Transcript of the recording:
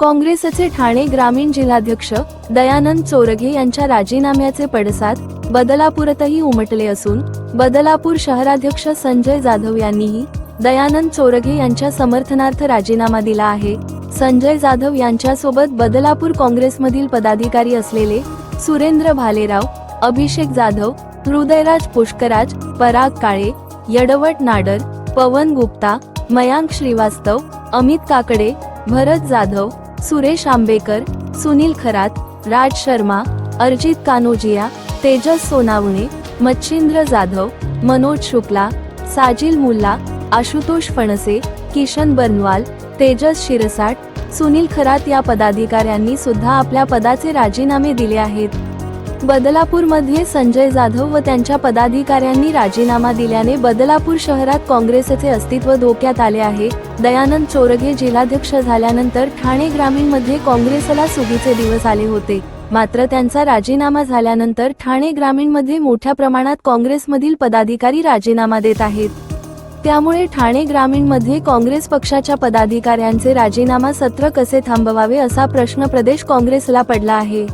काँग्रेसचे ठाणे ग्रामीण जिल्हाध्यक्ष दयानंद चोरगे यांच्या राजीनाम्याचे पडसाद बदलापुरातही उमटले असून बदलापूर शहराध्यक्ष संजय जाधव यांनीही दयानंद चोरगे यांच्या समर्थनार्थ राजीनामा दिला आहे. संजय जाधव यांच्यासोबत बदलापूर काँग्रेसमधील पदाधिकारी असलेले सुरेंद्र भालेराव अभिषेक जाधव हृदयराज पुष्कराज पराग काळे यडवट नाडर पवन गुप्ता मयांक श्रीवास्तव अमित काकडे भरत जाधव सुरेश आंबेकर सुनील खरात राज शर्मा अर्जित कानोजिया तेजस सोनावणे मच्छिंद्र जाधव मनोज शुक्ला साजिल मुल्ला आशुतोष फणसे किशन बनवाल तेजस शिरसाट सुनील खरात या पदाधिकाऱ्यांनी सुद्धा आपल्या पदाचे राजीनामे दिले आहेत. बदलापूरमध्ये संजय जाधव व त्यांच्या पदाधिकाऱ्यांनी राजीनामा दिल्याने बदलापूर शहरात काँग्रेसचे अस्तित्व धोक्यात आले आहे. दयानंद चोरगे जिल्हाध्यक्ष झाल्यानंतर ठाणे ग्रामीणमध्ये काँग्रेसला सुगीचे दिवस आले होते. मात्र त्यांचा राजीनामा झाल्यानंतर ठाणे ग्रामीणमध्ये मोठ्या प्रमाणात काँग्रेसमधील पदाधिकारी राजीनामा देत आहेत. त्यामुळे ठाणे ग्रामीणमध्ये काँग्रेस पक्षाच्या पदाधिकाऱ्यांचे राजीनामा सत्र कसे थांबवावे असा प्रश्न प्रदेश काँग्रेसला पडला आहे.